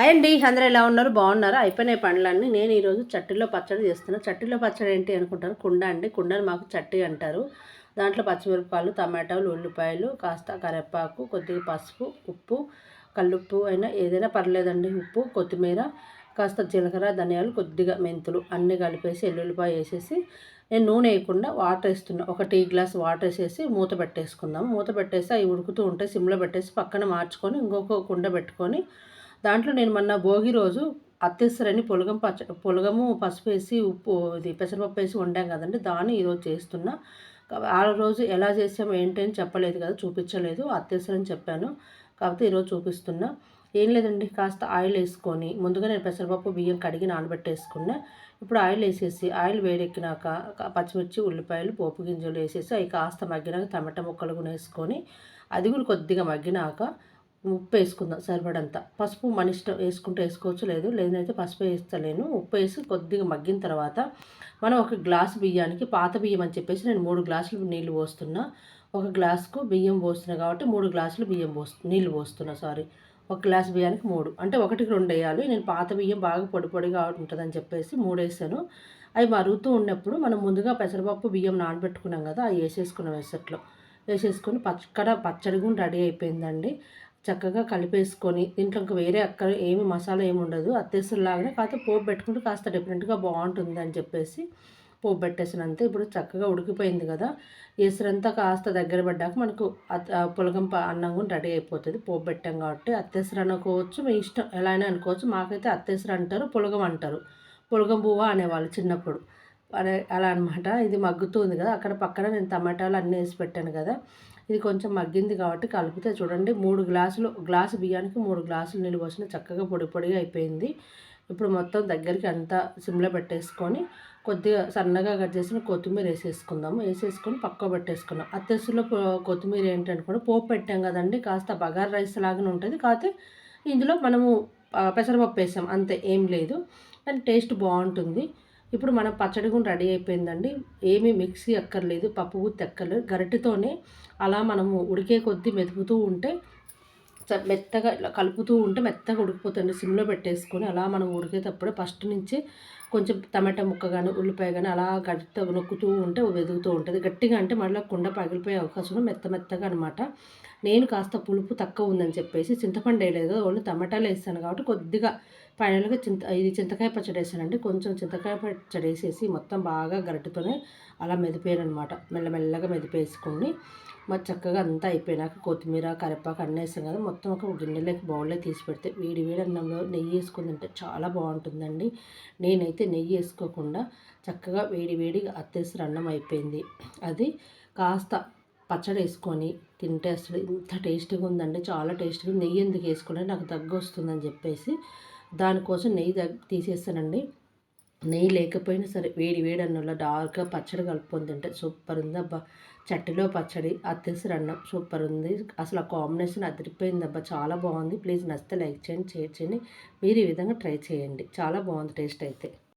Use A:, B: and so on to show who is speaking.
A: Hi అండి అందరూ ఎలా ఉన్నారు? బాగున్నారు? అయిపోయినాయి పండ్లన్నీ. నేను ఈరోజు చట్టిలో పచ్చడి చేస్తున్నాను చట్టిలో పచ్చడి ఏంటి అనుకుంటారు? కుండ అండి. కుండని మాకు చట్టి అంటారు. దాంట్లో పచ్చిమిరపకాయలు టమాటాలు ఉల్లిపాయలు కాస్త కరివేపాకు కొద్దిగా పసుపు ఉప్పు కల్లుప్పు అయినా ఏదైనా పర్లేదండి. ఉప్పు కొత్తిమీర కాస్త జీలకర్ర ధనియాలు కొద్దిగా మెంతులు అన్నీ కలిపేసి ఎల్లుల్లిపాయ వేసేసి నేను నూనె వేయకుండా వాటర్ వేస్తున్నా. ఒక టీ గ్లాస్ వాటర్ వేసేసి మూత పెట్టేసుకుందాం. మూత పెట్టేసి అవి ఉడుకుతూ ఉంటే సిమ్లో పెట్టేసి పక్కన మార్చుకొని ఇంకొక కుండ పెట్టుకొని దాంట్లో నేను మొన్న భోగి రోజు అత్తేసరని పొలగం పచ్చ పొలగము పసుపు వేసి ఉప్పు ఇది పెసరపప్పు వేసి వండాం కదండి. దాన్ని ఈరోజు చేస్తున్నా. ఆ రోజు ఎలా చేసాము ఏంటని చెప్పలేదు కదా చూపించలేదు. అత్తేసరని చెప్పాను. కాకపోతే ఈరోజు చూపిస్తున్నా. ఏం లేదండి కాస్త ఆయిల్ వేసుకొని ముందుగా నేను పెసరపప్పు బియ్యం కడిగి నానబెట్టేసుకున్నా. ఇప్పుడు ఆయిల్ వేసేసి ఆయిల్ వేడెక్కినాక పచ్చిమిర్చి ఉల్లిపాయలు పోపు గింజలు వేసేసి అవి కాస్త మగ్గినాక టమాటా ముక్కలు కూడా వేసుకొని అది కూడా కొద్దిగా మగ్గినాక ఉప్పు వేసుకుందాం సరిపడంత. పసుపు మన ఇష్టం వేసుకుంటే వేసుకోవచ్చు లేదు లేదంటే పసుపు వేస్తలేను. ఉప్పు వేసి కొద్దిగా మగ్గిన తర్వాత మనం ఒక గ్లాస్ బియ్యానికి పాత బియ్యం అని చెప్పేసి నేను మూడు గ్లాసులు నీళ్ళు పోస్తున్నా. ఒక గ్లాసుకు బియ్యం పోస్తున్నా కాబట్టి మూడు గ్లాసులు బియ్యం పోస్తు నీళ్ళు పోస్తున్నా సారీ. ఒక గ్లాస్ బియ్యానికి మూడు. అంటే ఒకటికి రెండు వేయాలి. నేను పాత బియ్యం బాగా పొడి పొడిగా ఉంటుందని చెప్పేసి మూడు వేసాను. అవి మరుగుతూ ఉన్నప్పుడు మనం ముందుగా పెసరపప్పు బియ్యం నానబెట్టుకున్నాం కదా అవి వేసేసుకున్నాం వెసట్లో. వేసేసుకొని పచ్చడ పచ్చడి కూడా రెడీ అయిపోయిందండి. చక్కగా కలిపేసుకొని దీంట్లో ఇంకా వేరే అక్కడ ఏమి మసాలా ఏమి ఉండదు. అత్తేసరిలాగానే కాస్త పోపు పెట్టుకుంటే కాస్త డిఫరెంట్గా బాగుంటుంది అని చెప్పేసి పోపు పెట్టేసినంత. ఇప్పుడు చక్కగా ఉడికిపోయింది కదా. ఎసరంతా కాస్త దగ్గర పడ్డాక మనకు పులగం అన్నం కూడా రెడీ అయిపోతుంది. పోపు పెట్టాం కాబట్టి అత్తేసరి అనుకోవచ్చు మీ ఇష్టం ఎలా అయినా అనుకోవచ్చు. మాకైతే అత్తేసరి అంటారు పులగం అంటారు. పులగం పువ్వ అనేవాళ్ళు చిన్నప్పుడు. అలా అనమాట ఇది మగ్గుతుంది కదా అక్కడ పక్కన నేను టమాటాలు అన్నీ వేసి పెట్టాను కదా. ఇది కొంచెం మగ్గింది కాబట్టి కలిపితే. చూడండి మూడు గ్లాసులు గ్లాసు బియ్యానికి మూడు గ్లాసులు నీళ్ళు పోసిన చక్కగా పొడి పొడిగా అయిపోయింది. ఇప్పుడు మొత్తం దగ్గరికి అంతా సిమ్లో పెట్టేసుకొని కొద్దిగా సన్నగా కట్ చేసిన కొత్తిమీర వేసేసుకుందాము. వేసేసుకొని పక్క పెట్టేసుకున్నాం. అత్యసులో కొత్తిమీర ఏంటనుకోండి పోపు పెట్టాం కదండి కాస్త బగార్ రైస్ లాగానే ఉంటుంది. కాకపోతే ఇందులో మనము పెసరపప్పు వేసాం అంతే ఏం లేదు. కానీ టేస్ట్ బాగుంటుంది. ఇప్పుడు మన పచ్చడి కూడా రెడీ అయిపోయిందండి. ఏమీ మిక్సీ ఎక్కర్లేదు పప్పు గుత్తి ఎక్కర్లేదు గరిటెతోనే అలా మనము ఉడికే కొద్దీ మెతుకుతూ ఉంటే మెత్తగా కలుపుతూ ఉంటే మెత్తగా ఉడికిపోతుంది. సిమ్లో పెట్టేసుకొని అలా మనం ఉడికేటప్పుడు ఫస్ట్ నుంచి కొంచెం టమాటా ముక్క కానీ ఉల్లిపాయ కానీ అలా గట్టిగా నొక్కుతూ ఉంటే వెదుగుతూ ఉంటుంది. గట్టిగా అంటే మళ్ళీ కుండ పగిలిపోయే అవకాశం మెత్త మెత్తగా అనమాట నేను కాస్త పులుపు తక్కువ ఉందని చెప్పేసి చింతపండు వేయలేదు. ఓన్లీ టమాటాలు వేస్తాను కాబట్టి కొద్దిగా ఫైనల్గా చింత ఇది చింతకాయ పచ్చడి వేసానండి కొంచెం చింతకాయ పచ్చడి వేసేసి మొత్తం బాగా గరిటెతోనే అలా మెదిపోయాను అనమాట మెల్లమెల్లగా మెదిపేసుకుని మరి చక్కగా అంతా అయిపోయినాక కొత్తిమీర కరివేపాకు అన్నీ వేసాం కదా మొత్తం ఒక గిన్నెలోకి బౌల్లో తీసి పెడితే వేడి వేడి అన్నంలో నెయ్యి వేసుకుని తింటే చాలా బాగుంటుందండి. నేనైతే నెయ్యి వేసుకోకుండా చక్కగా వేడి వేడిగా అత్తేసరి అన్నం అయిపోయింది. అది కాస్త పచ్చడి వేసుకొని తింటే అసలు ఇంత టేస్టీగా ఉందండి చాలా టేస్టీగా నెయ్యి ఎందుకు వేసుకుంటే నాకు దగ్గు వస్తుందని చెప్పేసి దానికోసం నెయ్యి దగ్గ తీసేస్తానండి నెయ్యి లేకపోయినా సరే వేడి వేడి అన్నంలో డార్క్గా పచ్చడి కలుపుకొని తింటే సూపర్ ఉంది అబ్బా. చట్టిలో పచ్చడి అత్తేసరి అన్నం సూపర్ ఉంది. అసలు ఆ కాంబినేషన్ అదిరిపోయింది అబ్బా. చాలా బాగుంది. ప్లీజ్ నచ్చితే లైక్ చేయండి షేర్ చేయండి. మీరు ఈ విధంగా ట్రై చేయండి. చాలా బాగుంది టేస్ట్ అయితే.